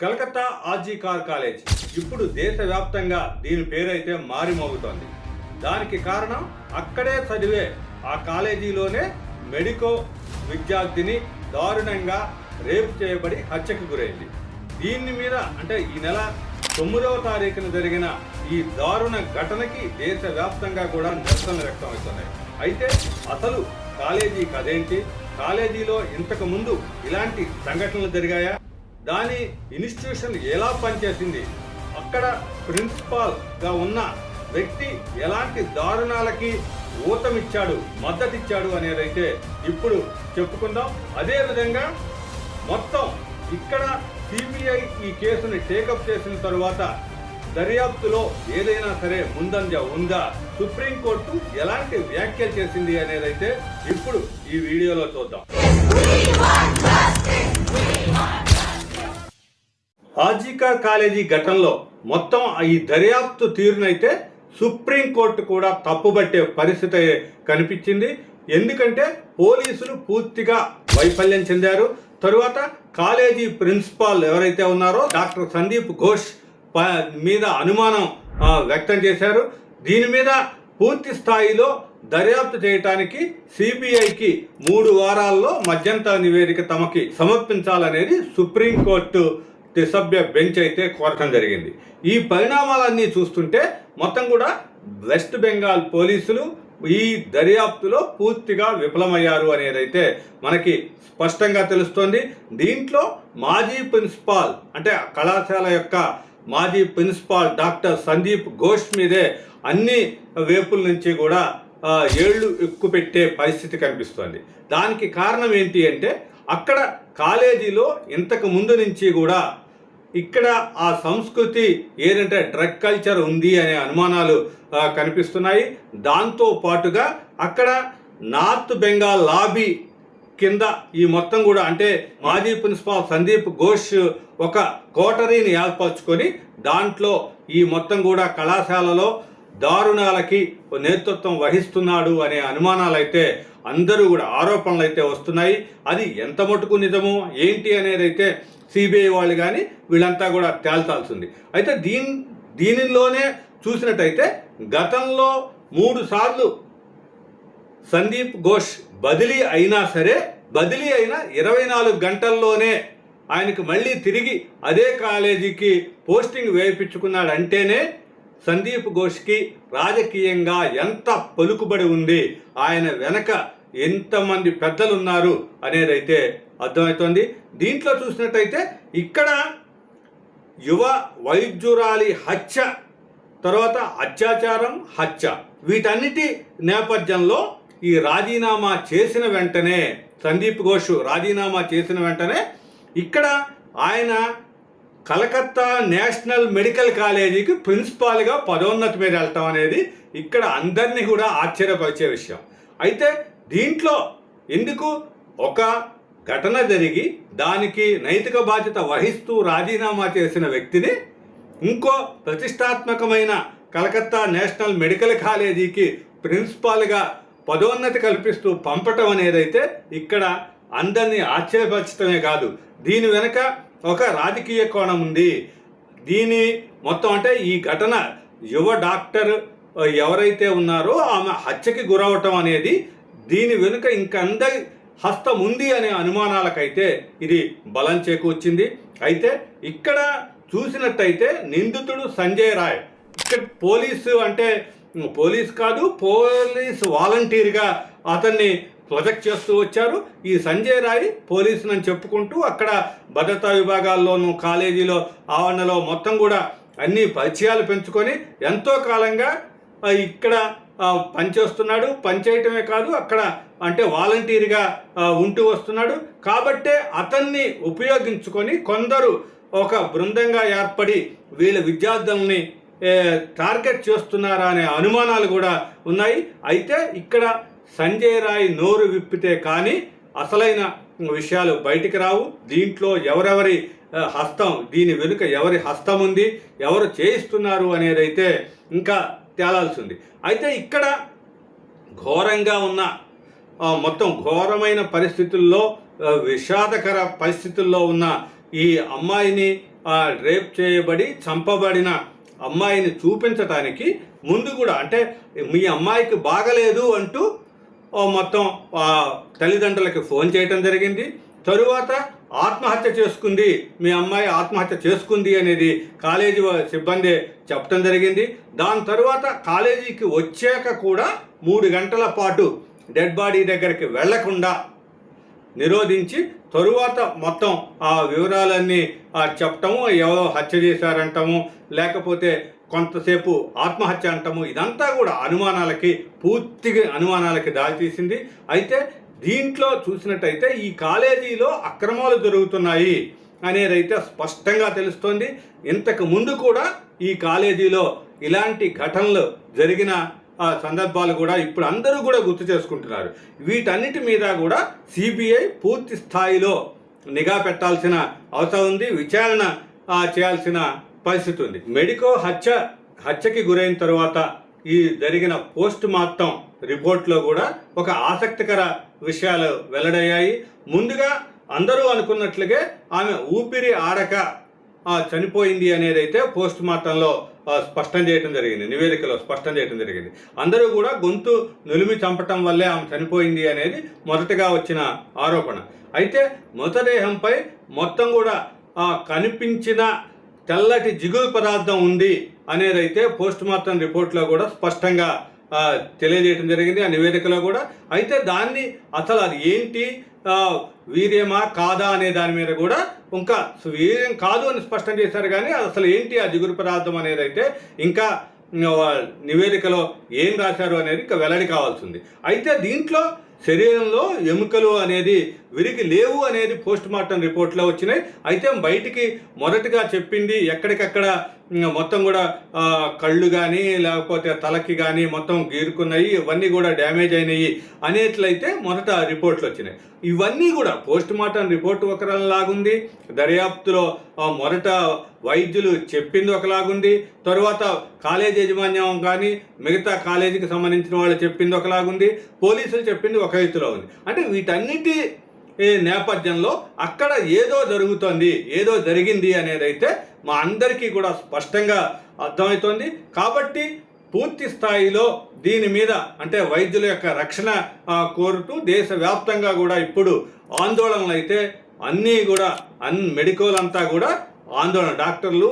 Calcutta RG car college. ఇప్పుడు దేశవ్యాప్తంగా దీని పేరైతే మారిమోగుతోంది. దానికి కారణం అక్కడే చదివే ఆ కాలేజీలోనే మెడికో విద్యార్థిని దారుణంగా రేపు చేయబడి హత్యకు గురైంది. దీని మీద అంటే ఈ నెల తొమ్మిదవ తారీఖున జరిగిన ఈ దారుణ ఘటనకి దేశవ్యాప్తంగా కూడా నిరసనలు వ్యక్తం అవుతున్నాయి. అయితే అసలు కాలేజీ కదేంటి కాలేజీలో ఇంతకు ముందు ఇలాంటి సంఘటనలు జరిగాయా? దాని ఇన్స్టిట్యూషన్ ఎలా పనిచేసింది? అక్కడ ప్రిన్సిపాల్గా ఉన్న వ్యక్తి ఎలాంటి దారుణాలకి ఊతమిచ్చాడు మద్దతిచ్చాడు అనేదైతే ఇప్పుడు చెప్పుకుందాం. అదేవిధంగా మొత్తం ఇక్కడ సిబిఐ ఈ కేసుని టేకప్ చేసిన తరువాత దర్యాప్తులో ఏదైనా సరే ముందంజ ఉందా? సుప్రీంకోర్టు ఎలాంటి వ్యాఖ్యలు చేసింది అనేదైతే ఇప్పుడు ఈ వీడియోలో చూద్దాం. ఆజికా కాలేజీ ఘటనలో మొత్తం ఈ దర్యాప్తు తీరునైతే సుప్రీంకోర్టు కూడా తప్పుబట్టే పరిస్థితి కనిపించింది. ఎందుకంటే పోలీసులు పూర్తిగా వైఫల్యం చెందారు. తరువాత కాలేజీ ప్రిన్సిపాల్ ఎవరైతే ఉన్నారో డాక్టర్ సందీప్ ఘోష్ ప- మీద అనుమానం వ్యక్తం చేశారు. దీని మీద పూర్తి స్థాయిలో దర్యాప్తు చేయటానికి సిబిఐకి మూడు వారాల్లో మధ్యంతర నివేదిక తమకి సమర్పించాలనేది సుప్రీంకోర్టు త్రిసభ్య బెంచ్ అయితే కోరటం జరిగింది. ఈ పరిణామాలన్నీ చూస్తుంటే మొత్తం కూడా వెస్ట్ బెంగాల్ పోలీసులు ఈ దర్యాప్తులో పూర్తిగా విఫలమయ్యారు అనేదైతే మనకి స్పష్టంగా తెలుస్తోంది. దీంట్లో మాజీ ప్రిన్సిపాల్ అంటే కళాశాల యొక్క మాజీ ప్రిన్సిపాల్ డాక్టర్ సందీప్ ఘోష్ మీదే అన్ని వేపుల నుంచి కూడా ఏళ్ళు ఎక్కుపెట్టే పరిస్థితి కనిపిస్తోంది. దానికి కారణం ఏంటి అంటే అక్కడ కాలేజీలో ఇంతకు ముందు నుంచి కూడా ఇక్కడ ఆ సంస్కృతి ఏదంటే డ్రగ్ కల్చర్ ఉంది అనే అనుమానాలు కనిపిస్తున్నాయి. దాంతో పాటుగా అక్కడ నార్త్ బెంగాల్ లాబీ కింద ఈ మొత్తం కూడా అంటే మాజీ ప్రిన్సిపాల్ సందీప్ ఘోష్ ఒక కోటరీని ఏర్పరచుకొని దాంట్లో ఈ మొత్తం కూడా కళాశాలలో దారుణాలకి నేతృత్వం వహిస్తున్నాడు అనే అనుమానాలు అయితే అందరూ కూడా ఆరోపణలు అయితే వస్తున్నాయి. అది ఎంత మటుకు నిజమో ఏంటి అనేది అయితే సిబిఐ వాళ్ళు కానీ వీళ్ళంతా కూడా తేల్చాల్సింది. అయితే దీని దీనిలోనే చూసినట్టయితే గతంలో మూడు సార్లు సందీప్ ఘోష్ బదిలీ అయినా సరే బదిలీ అయిన ఇరవై నాలుగు గంటల్లోనే ఆయనకు మళ్ళీ తిరిగి అదే కాలేజీకి పోస్టింగ్ వేయించుకున్నాడు అంటేనే సందీప్ ఘోష్కి రాజకీయంగా ఎంత పలుకుబడి ఉంది ఆయన వెనక ఎంతమంది పెద్దలు ఉన్నారు అనేదైతే అర్థమవుతోంది. దీంట్లో చూసినట్టయితే ఇక్కడ యువ వైద్యురాలి హత్య తర్వాత అత్యాచారం హత్య. వీటన్నిటి నేపథ్యంలో ఈ రాజీనామా చేసిన వెంటనే సందీప్ ఘోష్ రాజీనామా చేసిన వెంటనే ఇక్కడ ఆయన కలకత్తా నేషనల్ మెడికల్ కాలేజీకి ప్రిన్సిపాల్గా పదోన్నతి మీద వెళ్ళటం అనేది ఇక్కడ అందరినీ కూడా ఆశ్చర్యపరిచే విషయం. అయితే దీంట్లో ఎందుకు ఒక ఘటన జరిగి దానికి నైతిక బాధ్యత వహిస్తూ రాజీనామా చేసిన వ్యక్తిని ఇంకో ప్రతిష్టాత్మకమైన కలకత్తా నేషనల్ మెడికల్ కాలేజీకి ప్రిన్సిపాల్గా పదోన్నతి కల్పిస్తూ పంపటం అనేదైతే ఇక్కడ అందరినీ ఆశ్చర్యపరచడమే కాదు. దీని వెనుక ఒక రాజకీయ కోణం ఉంది. దీని మొత్తం అంటే ఈ ఘటన యువ డాక్టర్ ఎవరైతే ఉన్నారో ఆమె హత్యకి గురవటం అనేది దీని వెనుక ఇంకందరి హస్తం ఉంది అనే అనుమానాలకైతే ఇది బలం చేకూర్చింది. అయితే ఇక్కడ చూసినట్టయితే నిందితుడు సంజయ్ రాయ్. ఇక్కడ పోలీసు అంటే పోలీస్ కాదు పోలీస్ వాలంటీర్గా అతన్ని ప్రొజెక్ట్ చేస్తూ వచ్చారు. ఈ సంజయ్ రాయ్ పోలీసుని చెప్పుకుంటూ అక్కడ భద్రతా విభాగాల్లోనూ కాలేజీలో ఆవరణలో మొత్తం కూడా అన్ని పరిచయాలు పెంచుకొని ఎంతో కాలంగా ఇక్కడ పనిచేస్తున్నాడు. పనిచేయటమే కాదు అక్కడ అంటే వాలంటీర్గా ఉంటూ వస్తున్నాడు. కాబట్టే అతన్ని ఉపయోగించుకొని కొందరు ఒక బృందంగా ఏర్పడి వీళ్ళ విద్యార్థుల్ని టార్గెట్ చేస్తున్నారా అనే అనుమానాలు కూడా ఉన్నాయి. అయితే ఇక్కడ సంజయ్ రాయ్ నోరు విప్పితే కానీ అసలైన విషయాలు బయటికి రావు. దీంట్లో ఎవరెవరి హస్తం దీని వెనుక ఎవరి హస్తం ఉంది ఎవరు చేయిస్తున్నారు అనేదైతే ఇంకా తేలాల్సి ఉంది అయితే ఇక్కడ ఘోరంగా ఉన్న మొత్తం ఘోరమైన పరిస్థితుల్లో విషాదకర పరిస్థితుల్లో ఉన్న ఈ అమ్మాయిని రేప్ చేయబడి చంపబడిన అమ్మాయిని చూపించటానికి ముందు కూడా అంటే మీ అమ్మాయికి బాగలేదు అంటూ మొత్తం తల్లిదండ్రులకి ఫోన్ చేయటం జరిగింది. తరువాత ఆత్మహత్య చేసుకుంది మీ అమ్మాయి ఆత్మహత్య చేసుకుంది అనేది కాలేజీ సిబ్బంది చెప్పడం జరిగింది. దాని తరువాత కాలేజీకి వచ్చాక కూడా మూడు గంటల పాటు డెడ్ బాడీ దగ్గరికి వెళ్ళకుండా నిరోధించి తరువాత మొత్తం ఆ వివరాలన్నీ ఆ, చెప్పటము ఎవరో హత్య చేశారంటము లేకపోతే కొంతసేపు ఆత్మహత్య అంటాము ఇదంతా కూడా అనుమానాలకి పూర్తిగా అనుమానాలకి దారితీసింది. అయితే దీంట్లో చూసినట్టయితే ఈ కాలేజీలో అక్రమాలు జరుగుతున్నాయి అనేదైతే స్పష్టంగా తెలుస్తోంది. ఇంతకు ముందు కూడా ఈ కాలేజీలో ఇలాంటి ఘటనలు జరిగిన ఆ సందర్భాలు కూడా ఇప్పుడు అందరూ కూడా గుర్తు చేసుకుంటున్నారు. వీటన్నిటి మీద కూడా సిబిఐ పూర్తి స్థాయిలో నిఘా పెట్టాల్సిన అవసరం ఉంది విచారణ చేయాల్సిన పరిస్థితి ఉంది. మెడికో హత్య హత్యకి గురైన తర్వాత ఈ జరిగిన పోస్ట్ మార్టం రిపోర్ట్లో కూడా ఒక ఆసక్తికర విషయాలు వెల్లడయ్యాయి. ముందుగా అందరూ అనుకున్నట్లుగే ఆమె ఊపిరి ఆడక చనిపోయింది అనేది అయితే పోస్ట్ మార్టంలో స్పష్టం చేయడం జరిగింది. నివేదికలో స్పష్టం చేయడం జరిగింది. అందరూ కూడా గొంతు నులిమి చంపటం వల్లే ఆమె చనిపోయింది అనేది మొదటగా వచ్చిన ఆరోపణ. అయితే మృతదేహంపై మొత్తం కూడా ఆ, కనిపించిన తెల్లటి జిగురు పదార్థం ఉంది అనేది అయితే పోస్ట్ మార్టం రిపోర్ట్లో కూడా స్పష్టంగా తెలియజేయడం జరిగింది ఆ నివేదికలో కూడా. అయితే దాన్ని అసలు అది ఏంటి? వీర్యమా కాదా అనే దాని మీద కూడా ఇంకా వీర్యం కాదు అని స్పష్టం చేశారు కానీ అది అసలు ఏంటి ఆ జిగురు పదార్థం అనేది అయితే ఇంకా నివేదికలో ఏం రాశారు అనేది ఇంకా వెల్లడి కావాల్సింది. అయితే దీంట్లో శరీరంలో ఎముకలు అనేది విరిగి లేవు అనేది పోస్ట్ మార్టం రిపోర్ట్లో వచ్చినాయి. అయితే బయటికి మొదటగా చెప్పింది ఎక్కడికక్కడ మొత్తం కూడా కళ్ళు కానీ లేకపోతే తలకి కానీ మొత్తం గీరుకున్నాయి. ఇవన్నీ కూడా డ్యామేజ్ అయినాయి అనేట్లయితే మొదట రిపోర్ట్లు వచ్చినాయి. ఇవన్నీ కూడా పోస్ట్ మార్టం రిపోర్ట్ ఒకలాగుంది. దర్యాప్తులో మొదట వైద్యులు చెప్పింది ఒకలాగుంది. తర్వాత కాలేజ్ యాజమాన్యం కానీ మిగతా కాలేజీకి సంబంధించిన వాళ్ళు చెప్పింది ఒకలాగుంది. పోలీసులు చెప్పింది ఒక రీతిలో ఉంది. అంటే వీటన్నిటి ఈ నేపథ్యంలో అక్కడ ఏదో జరుగుతోంది ఏదో జరిగింది అనేదైతే మా అందరికీ కూడా స్పష్టంగా అర్థమవుతోంది. కాబట్టి పూర్తి స్థాయిలో దీని మీద అంటే వైద్యుల యొక్క రక్షణ కోరుతూ దేశవ్యాప్తంగా కూడా ఇప్పుడు ఆందోళనలు అయితే అన్నీ కూడా అన్ మెడికల్ అంతా కూడా ఆందోళన. డాక్టర్లు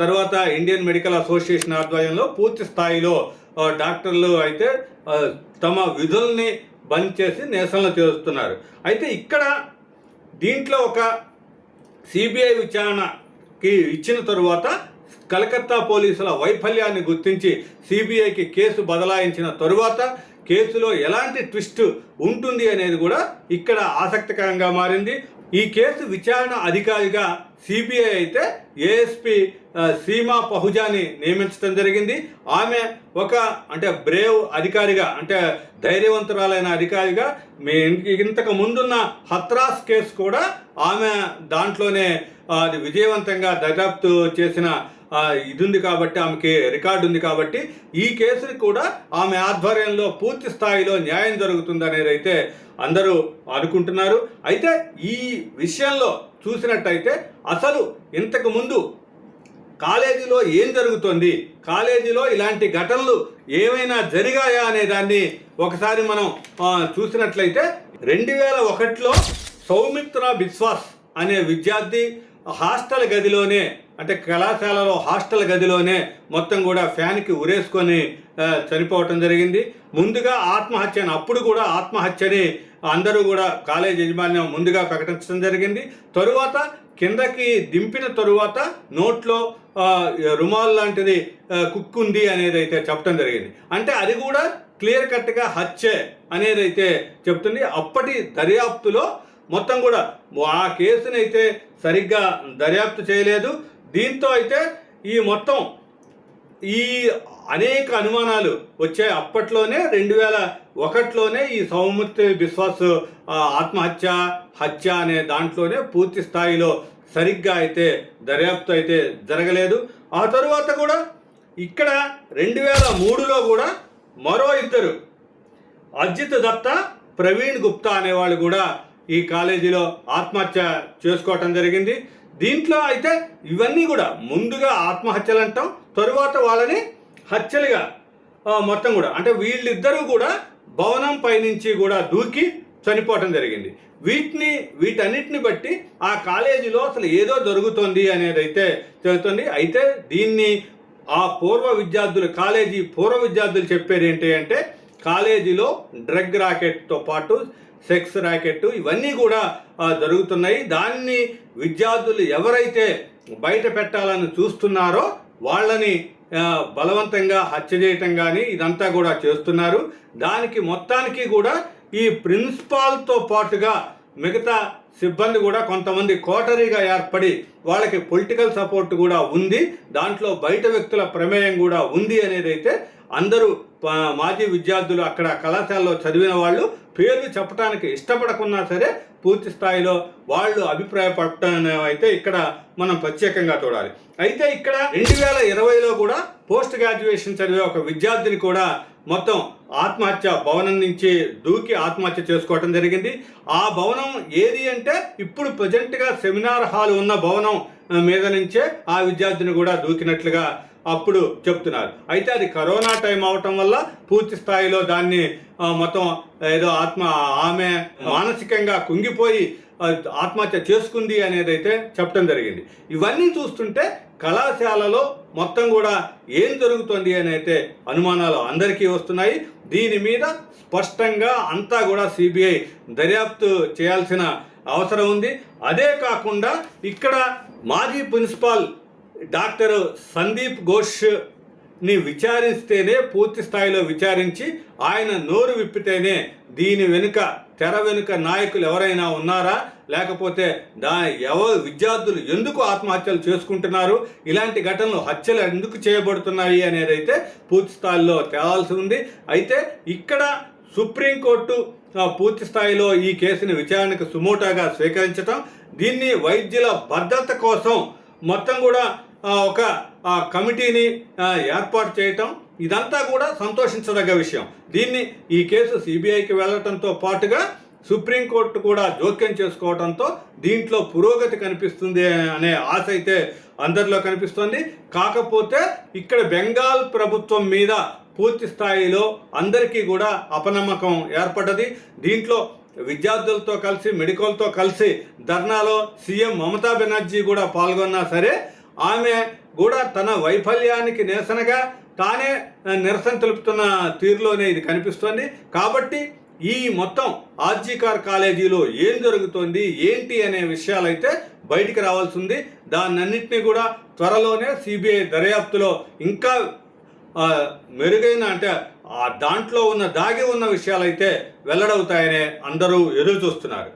తర్వాత ఇండియన్ మెడికల్ అసోసియేషన్ ఆధ్వర్యంలో పూర్తి స్థాయిలో డాక్టర్లు అయితే తమ విధుల్ని బంద్ చేసి నిరసనలు చేస్తున్నారు. అయితే ఇక్కడ దీంట్లో ఒక సిబిఐ విచారణకి ఇచ్చిన తరువాత కలకత్తా పోలీసుల వైఫల్యాన్ని గుర్తించి సిబిఐకి కేసు బదలాయించిన తరువాత కేసులో ఎలాంటి ట్విస్ట్ ఉంటుంది అనేది కూడా ఇక్కడ ఆసక్తికరంగా మారింది. ఈ కేసు విచారణ అధికారిగా సిబిఐ అయితే ఏఎస్పి సీమా పహుజాని నియమించడం జరిగింది. ఆమె ఒక అంటే బ్రేవ్ అధికారిగా అంటే ధైర్యవంతురాలైన అధికారిగా మీ ఇంతకు ముందున్న హత్రాస్ కేసు కూడా ఆమె దాంట్లోనే అది విజయవంతంగా దర్యాప్తు చేసిన ఇది ఉంది కాబట్టి ఆమెకి రికార్డు ఉంది కాబట్టి ఈ కేసుని కూడా ఆమె ఆధ్వర్యంలో పూర్తి స్థాయిలో న్యాయం జరుగుతుంది అనేది అయితే అందరూ అనుకుంటున్నారు. అయితే ఈ విషయంలో చూసినట్టయితే అసలు ఇంతకు ముందు కాలేజీలో ఏం జరుగుతోంది? కాలేజీలో ఇలాంటి ఘటనలు ఏమైనా జరిగాయా అనే దాన్ని ఒకసారి మనం చూసినట్లయితే రెండు వేల ఒకటిలో సౌమిత్ర బిశ్వాస్ అనే విద్యార్థి హాస్టల్ గదిలోనే అంటే కళాశాలలో హాస్టల్ గదిలోనే మొత్తం కూడా ఫ్యాన్కి ఉరేసుకొని చనిపోవటం జరిగింది. ముందుగా ఆత్మహత్యను అప్పుడు కూడా ఆత్మహత్యని అందరూ కూడా కాలేజ్ యజమాన్యం ముందుగా ప్రకటించడం జరిగింది. తరువాత కిందకి దింపిన తరువాత నోట్లో రుమాల్ లాంటిది కుక్కుంది అనేది అయితే చెప్పడం జరిగింది. అంటే అది కూడా క్లియర్ కట్గా హత్యే అనేది అయితే చెప్తుంది. అప్పటి దర్యాప్తులో మొత్తం కూడా ఆ కేసుని అయితే సరిగ్గా దర్యాప్తు చేయలేదు. దీంతో అయితే ఈ మొత్తం ఈ అనేక అనుమానాలు వచ్చాయి. అప్పట్లోనే రెండు వేల ఒకటిలోనే ఈ సౌమూర్తి బిశ్వాస్ ఆత్మహత్య హత్య అనే దాంట్లోనే పూర్తి స్థాయిలో సరిగ్గా అయితే దర్యాప్తు అయితే జరగలేదు. ఆ తరువాత కూడా ఇక్కడ రెండు వేల మూడులో కూడా మరో ఇద్దరు అజిత్ దత్త ప్రవీణ్ గుప్తా అనేవాళ్ళు కూడా ఈ కాలేజీలో ఆత్మహత్య చేసుకోవటం జరిగింది. దీంట్లో అయితే ఇవన్నీ కూడా ముందుగా ఆత్మహత్యలు అంటాం తరువాత వాళ్ళని హత్యలుగా మొత్తం కూడా. అంటే వీళ్ళిద్దరూ కూడా భవనం పైనుంచి కూడా దూకి చనిపోవటం జరిగింది. వీటిని వీటన్నిటిని బట్టి ఆ కాలేజీలో అసలు ఏదో జరుగుతోంది అనేది అయితే జరుగుతుంది. అయితే దీన్ని ఆ పూర్వ విద్యార్థులు కాలేజీ పూర్వ విద్యార్థులు చెప్పేది ఏంటి అంటే కాలేజీలో డ్రగ్ రాకెట్తో పాటు సెక్స్ ర్యాకెట్ ఇవన్నీ కూడా జరుగుతున్నాయి. దాన్ని విద్యార్థులు ఎవరైతే బయట పెట్టాలని చూస్తున్నారో వాళ్ళని బలవంతంగా హత్య చేయటం కానీ ఇదంతా కూడా చేస్తున్నారు. దానికి మొత్తానికి కూడా ఈ ప్రిన్సిపాల్తో పాటుగా మిగతా సిబ్బంది కూడా కొంతమంది కోటరీగా ఏర్పడి వాళ్ళకి పొలిటికల్ సపోర్ట్ కూడా ఉంది. దాంట్లో బయట వ్యక్తుల ప్రమేయం కూడా ఉంది అనేది అయితే అందరూ మాజీ విద్యార్థులు అక్కడ కళాశాలలో చదివిన వాళ్ళు పేర్లు చెప్పడానికి ఇష్టపడకున్నా సరే పూర్తి స్థాయిలో వాళ్ళు అభిప్రాయపడటం అయితే ఇక్కడ మనం ప్రత్యేకంగా చూడాలి. అయితే ఇక్కడ రెండు వేల ఇరవైలో కూడా పోస్ట్ గ్రాడ్యుయేషన్ చదివే ఒక విద్యార్థిని కూడా మొత్తం ఆత్మహత్య భవనం నుంచి దూకి ఆత్మహత్య చేసుకోవటం జరిగింది. ఆ భవనం ఏది అంటే ఇప్పుడు ప్రజెంట్గా సెమినార్ హాల్ ఉన్న భవనం మీద నుంచే ఆ విద్యార్థిని కూడా దూకినట్లుగా అప్పుడు చెప్తున్నారు. అయితే అది కరోనా టైం అవటం వల్ల పూర్తి స్థాయిలో దాన్ని మొత్తం ఏదో ఆత్మ ఆమె మానసికంగా కుంగిపోయి ఆత్మహత్య చేసుకుంది అనేది అయితే చెప్పడం జరిగింది. ఇవన్నీ చూస్తుంటే కళాశాలలో మొత్తం కూడా ఏం జరుగుతుంది అని అయితే అనుమానాలు అందరికీ వస్తున్నాయి. దీని మీద స్పష్టంగా అంతా కూడా సిబిఐ దర్యాప్తు చేయాల్సిన అవసరం ఉంది. అదే కాకుండా ఇక్కడ మాజీ ప్రిన్సిపాల్ డాక్టర్ సందీప్ ఘోష్ని విచారిస్తేనే పూర్తి స్థాయిలో విచారించి ఆయన నోరు విప్పితేనే దీని వెనుక తెర వెనుక నాయకులు ఎవరైనా ఉన్నారా? లేకపోతే దా ఎవ విద్యార్థులు ఎందుకు ఆత్మహత్యలు చేసుకుంటున్నారు? ఇలాంటి ఘటనలు హత్యలు ఎందుకు చేయబడుతున్నాయి అనేది అయితే పూర్తి స్థాయిలో తేవాల్సి ఉంది. అయితే ఇక్కడ సుప్రీంకోర్టు పూర్తి స్థాయిలో ఈ కేసుని విచారణకు సుమోటాగా స్వీకరించటం దీన్ని వైద్యుల భద్రత కోసం మొత్తం కూడా ఒక కమిటీని ఏర్పాటు చేయటం ఇదంతా కూడా సంతోషించదగ్గ విషయం. దీన్ని ఈ కేసు సిబిఐకి వెళ్ళటంతో పాటుగా సుప్రీంకోర్టు కూడా జోక్యం చేసుకోవడంతో దీంట్లో పురోగతి కనిపిస్తుంది అనే ఆశ అయితే అందరిలో కనిపిస్తుంది. కాకపోతే ఇక్కడ బెంగాల్ ప్రభుత్వం మీద పూర్తి స్థాయిలో అందరికీ కూడా అపనమ్మకం ఏర్పడ్డది. దీంట్లో విద్యార్థులతో కలిసి మెడికల్తో కలిసి ధర్నాలో సీఎం మమతా బెనర్జీ కూడా పాల్గొన్నా సరే ఆమె కూడా తన వైఫల్యానికి నిరసనగా తానే నిరసన తెలుపుతున్న తీరులోనే ఇది కనిపిస్తోంది. కాబట్టి ఈ మొత్తం ఆర్జీకార్ కాలేజీలో ఏం జరుగుతోంది ఏంటి అనే విషయాలైతే బయటికి రావాల్సి ఉంది. దాన్నన్నింటినీ కూడా త్వరలోనే సిబిఐ దర్యాప్తులో ఇంకా మెరుగైన అంటే ఆ దాంట్లో ఉన్న దాగి ఉన్న విషయాలైతే వెల్లడవుతాయనే అందరూ ఎదురు చూస్తున్నారు